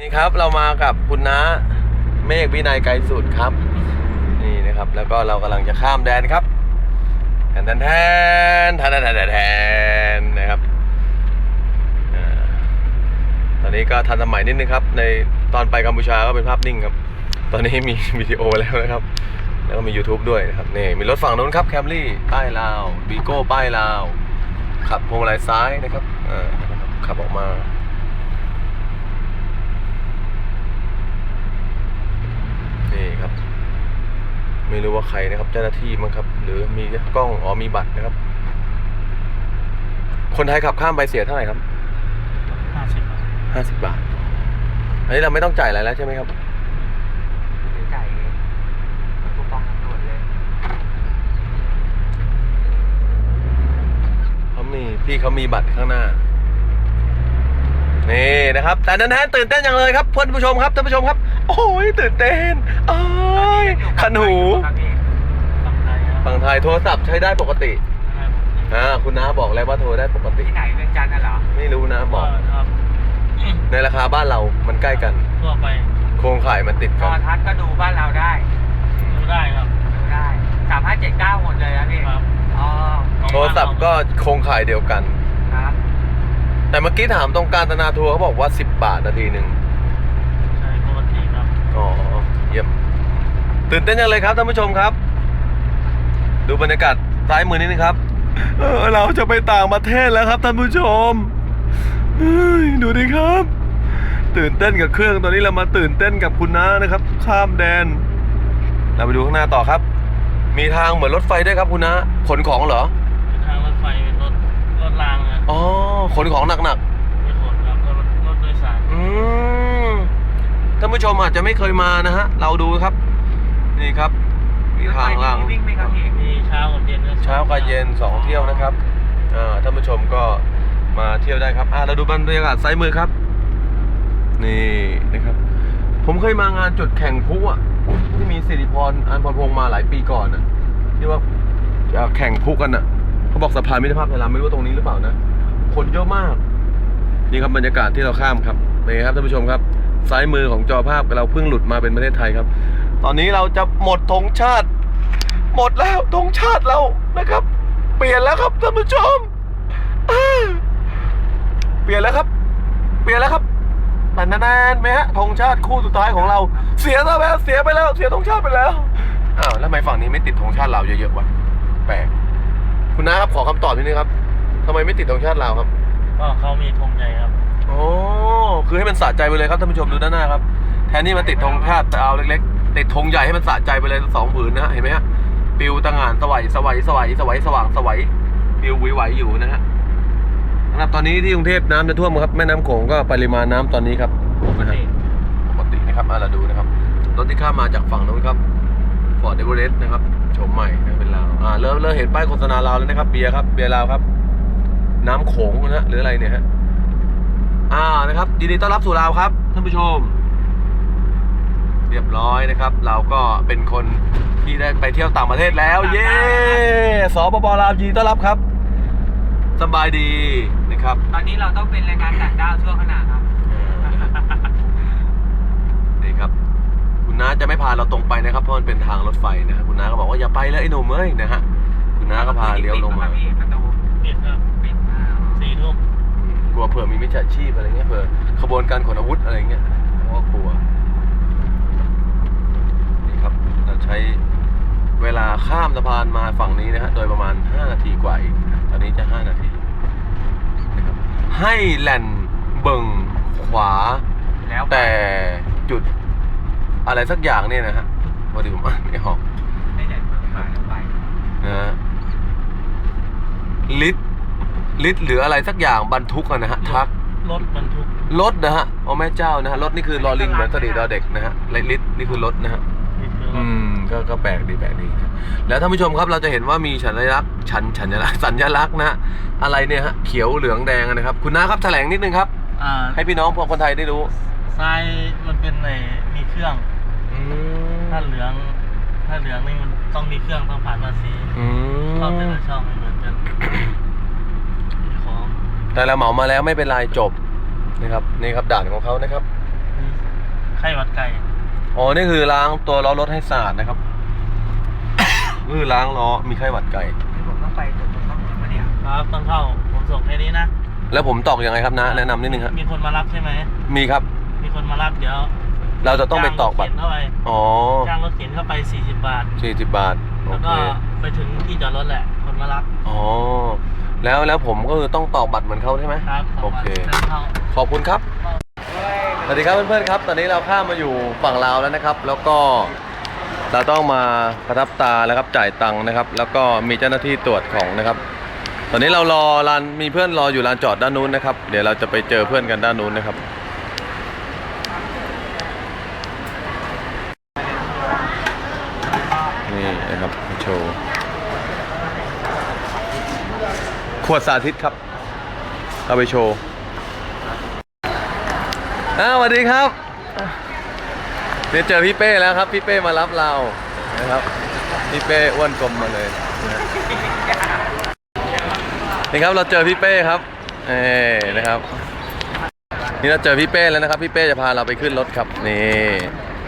นี่ครับเรามากับคุณน้าเมฆวินัยไกรสุดครับ นี่นะครับ แล้วก็เรากำลังจะข้ามแดนครับแทนแทนแทนแทนแทนแทนนะครับตอนนี้ก็ทันสมัยนิดนึงครับ ในตอนไปกัมพูชาก็เป็นภาพนิ่งครับ ตอนนี้มีวิดีโอแล้วนะครับ แล้วก็มี YouTube ด้วยนะครับนี่มีรถฝั่งนู้นครับแคมรี่ป้ายลาวบีโก้ป้ายลาวขับพวงมาลัยซ้ายนะครับขับออกมา นี่ ครับ ไม่รู้ว่าใครนะครับ เจ้าหน้าที่มั้งครับ หรือมีกล้องอ๋อมีบัตรนะครับ คนไทยขับข้ามไปเสียเท่าไหร่ครับห้าสิบห้าสิบบาท อันนี้เราไม่ต้องจ่ายอะไรแล้วใช่ไหมครับซื้อจ่ายเองคูปองตำรวจเลยเขามีพี่เขามีบัตรข้างหน้านี่นะครับแต่นั้นแทนตื่นเต้นจังเลยครับเพื่อนผู้ชมครับท่านผู้ชมครับ โอ้ยตื่นเต้นเอ้ยคันหูฝั่งไทยครับฝั่งไทยโทรศัพท์ใช้ได้ปกติ อ่า คุณน้าบอกแล้วว่าโทรได้ปกติ ที่ไหนเวียงจันทร์น่ะเหรอไม่รู้นะบอก ครับในราคาบ้านเรา มันใกล้กัน ทั่วไปโครงข่ายมันติดโทกัรนทัศน์ก็ดูบ้านเราได้ดูได้ครับดูได้สามห้าเจ็ดเก้าหมดเลยนะพี่ครับอ๋อโทรศัพท์ก็โครงข่ายเดียวกัน ครับแต่เมื่อกี้ถามตรงการตนาทัวร์เขาบอกว่า 10 บาทนาทีหนึ่งใช่ปกติครับ อ๋อเยี่ยมตื่นเต้นจังเลยครับท่านผู้ชมครับ ดูบรรยากาศซ้ายมือนิดนึงครับเออเราจะไปต่างประเทศแล้วครับท่านผู้ชมเฮ้ยดูดิครับ ตื่นเต้นกับเครื่องตอนนี้เรามาตื่นเต้นกับคุณน้านะครับ ข้ามแดน เราไปดูข้างหน้าต่อครับ มีทางเหมือนรถไฟด้วยครับคุณน้าขนของเหรอเป็นทางรถไฟเป็นรถรถรางนะอ๋อขนของหนักไม่ขนครับรถรถโดยสารๆอืม ท่านผู้ชมอาจจะไม่เคยมานะฮะ เราดูครับ นี่ครับ มีทางล่าง วิ่งไหมครับพี่มีเช้ากับเย็นเช้ากับเย็นสองเที่ยวนะครับอ่าท่านผู้ชมก็มาเที่ยวได้ครับอ่าเราดูบรรยากาศซ้ายมือครับ นี่นะครับ ผมเคยมางานจุดแข่งพลุอะที่มีสิริพรอันพรพงษ์มาหลายปีก่อนนะที่ว่าจะแข่งพลุกันอะเขาบอกสะพานมิตรภาพไทยลาวไม่รู้ว่าตรงนี้หรือเปล่านะ คนเยอะมาก นี่ครับบรรยากาศที่เราข้ามครับนี่ครับท่านผู้ชมครับ ซ้ายมือของจอภาพเราเพิ่งหลุดมาเป็นประเทศไทยครับ ตอนนี้เราจะหมดธงชาติ หมดแล้วธงชาติเรานะครับ เปลี่ยนแล้วครับท่านผู้ชมเปลี่ยนแล้วครับ เปลี่ยนแล้วครับนานานๆไหมฮะธงชาติคู่สุดท้ายของเรา เสียแล้วเสียไปแล้วเสียธงชาติไปแล้วอ้าวแล้วทำไมฝั่งนี้ไม่ติดธงชาติเราเยอะๆวะแปลกคุณน้าครับขอคำตอบนิดนึงครับทำไมไม่ติดธงชาติเราครับ ก็เขามีธงใหญ่ครับ โอ้คือให้มันสะใจไปเลยครับท่านผู้ชมดูด้านหน้าครับ แทนที่มันติดธงชาติแต่เอาเล็กๆ ติดธงใหญ่ให้มันสะใจไปเลยสองผืนนะฮะเห็นไหมฮะปิวตะงานสวัยสวัยสวัยสวัยสว่างสวัยปิววิไหวอยู่นะฮะสำหรับตอนนี้ที่กรุงเทพน้ำจะท่วมครับแม่น้ำโขงก็ปริมาณน้ำตอนนี้ครับนะฮะปกตินะครับอะเราดูนะครับรถที่ข้ามมาจากฝั่งนู้นครับฟอร์ดเอเวอเรสต์นะครับโฉมใหม่นะเป็นลาวอ่าเริ่มเริ่มเห็นป้ายโฆษณาลาวแล้วนะครับเบียร์ครับเบียร์ลาวครับ น้ำโขงนะฮะหรืออะไรเนี่ยฮะ อ่านะครับยินดีต้อนรับสู่ลาวครับท่านผู้ชม เรียบร้อยนะครับ เราก็เป็นคนที่ได้ไปเที่ยวต่างประเทศแล้ว เย้สปปลาวยินดีต้อนรับครับสบายดีนะครับ ตอนนี้เราต้องเป็นแรงงานต่างด้าวชั่วขณะครับ นี่ครับ คุณน้าจะไม่พาเราตรงไปนะครับ เพราะมันเป็นทางรถไฟนะครับคุณน้าก็บอกว่าอย่าไปเลยไอ้หนุ่มเอ้ยนะฮะคุณน้าก็พาเลี้ยวลงมาปิดประตูปิดครับปิดสี่ทุ่มอืมก ลัวเผื่อมีมิจฉาชีพอะไรเงี้ยเผื่อขบวนการขนอาวุธอะไรเงี้ยเพราะว่ากลัวนี่ครับเราใช้เวลาข้ามสะพานมาฝั่งนี้นะฮะโดยประมาณ 5 นาทีกว่าเองนะตอนนี้จะ 5 นาทีนะครับให้แลนเบิงขวาแล้วแต่จุดอะไรสักอย่างเนี่ยนะฮะพอดีผมอ่านไม่ออกไม่ได้เปิดขายแล้วไปนะฮะลิตร ลิตรหรืออะไรสักอย่างบรรทุกอะนะฮะทักรถบรรทุกรถนะฮะโอ้แม่เจ้านะฮะรถนี่คือลอลิงเหมือนสรีดอเด็กนะฮะลิตรนี่คือรถนะฮะนี่คือรอืถมก็ก็แปลกดีแปลกดีนะแล้วท่านผู้ชมครับเราจะเห็นว่ามีสัญลักษณ์ฉันฉัญลักษณ์สัญลักษณ์นะฮะอะไรเนี่ยฮะเขียวเหลืองแดงนะครับ คุณน้าครับแถลงนิดนึงครับ อ่าให้พี่น้องพวกคนไทยได้รู้ทรายมันเป็นในมีเครื่อง อืมถ้าเหลือง ถ้าเหลืองนี่มันต้องมีเครื่องต้องผ่านภาษีอืรอบแต่มละช่องไม่เหมือนกันมีของ แต่เราเหมามาแล้วไม่เป็นไรจบนะครับนี่ครับด่านของเขานะครับมีไข้หวัดไก่อ๋อนี่คือล้างตัวล้อรถให้สะอาดนะครับ คือล้างล้อมีไข้หวัดไก่นี่ผมต้องไปตรวจต้องมาเนี่ยครับต้องเข้าผมส่งแค่นี้นะแล้วผมตอกยังไงครับนะแนะนำนิดนึงครับมีคนมารับใช่ไหมมีครับ มีคนมารับเดี๋ยว เราจะต้องไปตอกบัตรจ้างรถเข็นเข้าไปอ๋อจ้างรถเข็นเข้าไป40บาทสี่สิบบาทโอแล้วเคก็ไปถึงที่จอดรถแหละ คนมารับอ๋อ แล้วแล้วผมก็คือต้องตอกบัตรเหมือนเขาใช่ไหมครับโอเคดินเข้าขอบคุณครับสวัสดีครับเพื่อนๆครับ ตอนนี้เราข้ามมาอยู่ฝั่งลาวแล้วนะครับ แล้วก็เราต้องมาประทับตาแล้วครับจ่ายตังค์นะครับ แล้วก็มีเจ้าหน้าที่ตรวจของนะครับ ตอนนี้เรารอลานมีเพื่อนรออยู่ลานจอดด้านนู้นนะครับ เดี๋ยวเราจะไปเจอเพื่อนกันด้านนู้นนะครับ นี่นะครับมาโชว์ ขวดสาธิตครับ เอาไปโชว์อ้าวสวัสดีครับเดี๋ยวเจอพี่เป้แล้วครับ พี่เป้มารับเรานะครับ พี่เป้อ้วนกลมมาเลยนี่ครับเราเจอพี่เป้ครับเอ้นะครับนี่เราเจอพี่เป้แล้วนะครับพี่เป้จะพาเราไปขึ้นรถครับนี่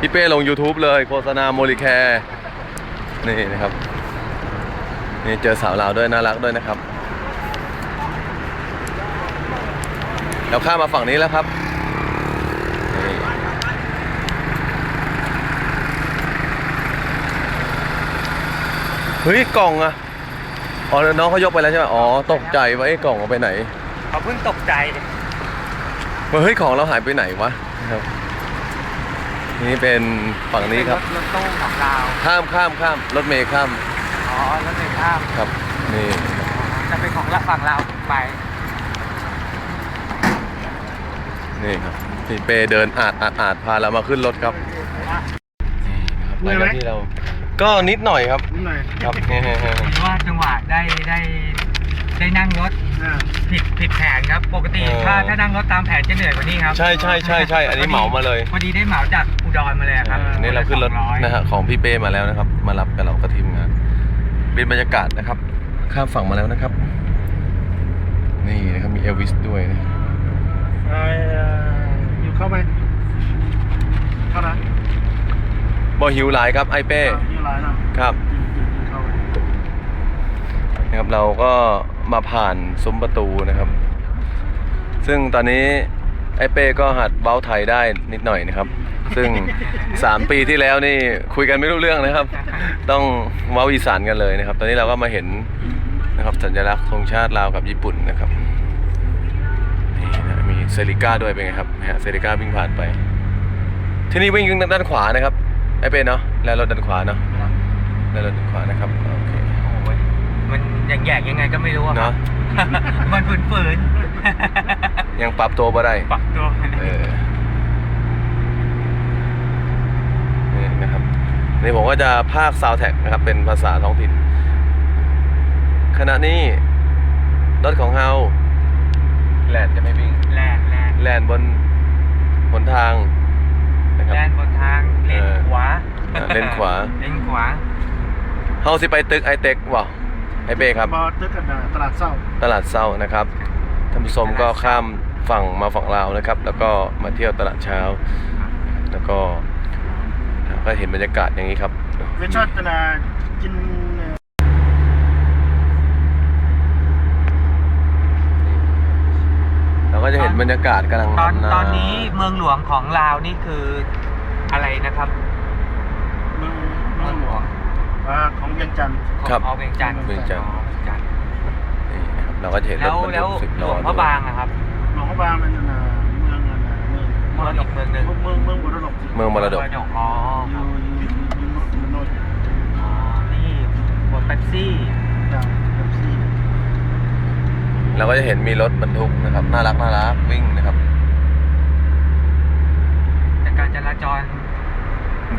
พี่เป้ลง YouTube เลยโฆษณาโมลิแคร์นี่นะครับนี่เจอสาวลาวด้วยน่ารักด้วยนะครับ เราข้ามมาฝั่งนี้แล้วครับนี่เฮ้ยกล่องอะอ๋อน้องเขายกไปแล้วใช่ไหมอ๋อตกใจว่าไอ้กล่องเอาไปไหนเขาเพิ่งตกใจว่าเฮ้ยของเราหายไปไหนวะนะครับนี่เป็นฝั่งนี้ครับรถตู้ของเราข้ามข้ามข้ามรถเมย์ข้ามอ๋อรถเมล์ข้ามครับนี่จะเป็นของฝั่งเราไป นี่ครับพี่เปเดินอาดอาดอาดพาเรามาขึ้นรถครับนี่นะครับหลังจากที่เรา ก็นิดหน่อยครับนิดหน่อยครับเห็นว่าจังหวะได้ได้ได้นั่งรถผิดผิดแผนครับ ปกติเออถ้าถ้านั่งรถตามแผนจะเหนื่อยกว่านี้ครับใช่ใช่ใช่ใช่อันนี้เหมามาเลยพอดีได้เหมาจากอุดรมาเลยครับอันนี้เราขึ้นรถ200นะฮะของพี่เป้มาแล้วนะครับ มารับกับเรากับทีมงานเป็นบรรยากาศนะครับ ข้ามฝั่งมาแล้วนะครับ นี่นะครับมีเอลวิสด้วยนะ อยู่เข้าไปเข้านะบอหิวหลายครับไอเป้อยู่ร้านนะครับเข้าไปนะครับ เราก็มาผ่านซุ้มประตูนะครับ ซึ่งตอนนี้ไอเป้ก็หัดเบ้าไทยได้นิดหน่อยนะครับ ซึ่ง 3 ปีที่แล้วนี่คุยกันไม่รู้เรื่องนะครับ ต้องเว้าอีสานกันเลยนะครับ ตอนนี้เราก็มาเห็นนะครับสัญลักษณ์ธงชาติลาวกับญี่ปุ่นนะครับนี่นะมี เซริก้าด้วยเป็นไงครับนะฮะเซริก้าวิ่งผ่านไป ที่นี่วิ่งด้านขวานะครับไอเป้เนาะแล้วรถด้านขวาเนาะแล้วรถด้านขวานะครับโอเคโอ้ยมันอย่างแยกยังไงก็ไม่รู้อะครัเนาะบ มันฝืนฝืนยังปรับตัวมาได้ปรับตัวเออนี่นะครับนี่ผมก็จะพากซาวแท็กนะครับ เป็นภาษาท้องถิ่น ขณะนี้รถของเฮาแลนด์จะไม่วิ่ง แลนแลนแลนด์บนหนทางนะครับ แลนบนทางเลนเออขวาเออเลนขวา เลนขวาเฮาสิไปตึกไอเต็กว่ะไอเป้ครับบอตึกกันตลาดเศร้า ตลาดเศร้านะครับท่านผู้ชมก็ข้ามฝั่งมาฝั่งลาวนะครับ แล้วก็มาเที่ยวตลาดเช้า แล้วก็ก็เห็นบรรยากาศอย่างนี้ครับ เวชชอตนากิน เราก็ จะเห็นบรรยากาศกำลังตอนำาตอนนี้เมืองหลวงของลาวนี่คืออะไรนะครับเมืองเมืองหลวงอ่าของเวียงจันทร์ ของครับ อ๋อเวียงจันทร์เวียงจันทร์ อ๋อเวียงจันทร์นี่นะครับเราก็จะเห็นรแล้ถวบรรแล้วทุกสิบหลล้อวงพระบางอะครับ หลวงพระบางมันน่ะเมืองอันน่ะเมืองมรดกเมืองหนึ่ง เมืองเมืองมรดกเมืองมรดกมรดกอ๋ออครัยู่บอยู่อยู่อยู่โน่นอ๋อนี่บนเป๊ปซี่จากแบบซี่ เราก็จะเห็นมีรถบรรทุกนะครับ น่ารักน่ารักวิ่งนะครับ แต่การจราจร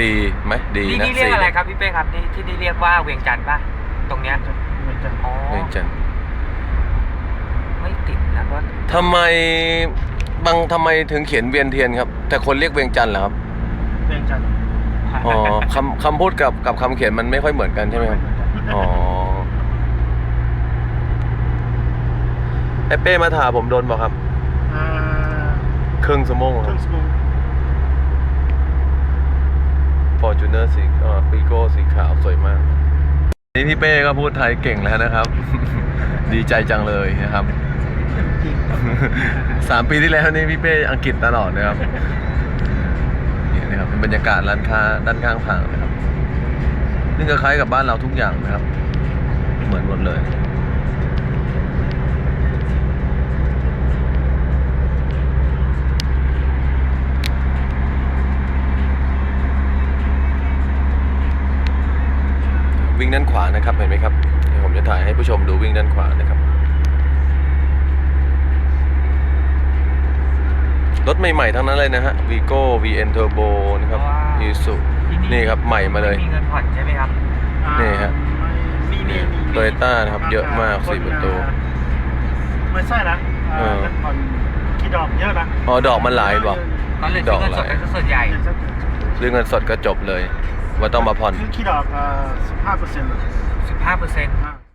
ดีไหมดีนี่นะนี่เรียกอะไรครับพี่เป้ครับนี่ที่นี่เรียกว่าเวียงจันทร์ป่ะตรงเนี้ยเวียงจันทร์อ๋อเวียงจันทร์ไม่ติดนะรถทำไมบางทำไมถึงเขียนเวียนเทียนครับ แต่คนเรียกเวียงจันทร์เหรอครับเวียงจันทร์อ๋อคำคำพูดกับกับคำเขียนมันไม่ค่อยเหมือนกันใช่ไหมครับอ๋อ ไอเป้มาถามผมโดนบอกครับ อ่าครึ่งชั่วโมงเคครื่รัอบงสมองเนอร์สีเอ่อปีโก้สีขาวสวยมากนี่พี่เป้ก็พูดไทยเก่งแล้วนะครับ ดีใจจังเลยนะครับ จริงสามปีที่แล้วนี่พี่เป้อังกฤษตลอดนะครับนี่นะครับเป็นบรรยากาศร้านค้าด้านข้างทางนะครับ นี่ก็คล้ายกับบ้านเราทุกอย่างนะครับ เหมือนหมดเลย วิ่งด้านขวานะครับเห็นไหมครับเดี๋ยวผมจะถ่ายให้ผู้ชมดูวิ่งด้านขวานะครับ รถใหม่ๆทั้งนั้นเลยนะฮะ Vigo VN Turbo นะครับว้าว i s u ที่นี่ครับใหม่มาเลยไมีเงินผ่อนใช่ไหมครับอ่านี่ฮะไม่มีมีมี Toyota นะครับ เยอะมากสี่ประตูไม่ใช่นะเออเงินผ่อนกี่ดอกเยอะนะอ๋อดอกมันหลายบอกตอนเหลือซื้อเงินสดเป็นส่วนใหญ่ซื้อเงินสดก็จบเลย ว่าต้องมาผ่อนคือกี่ดอกสิบห้าเปอร์เซ็นต์15เปอร์เซ็นต์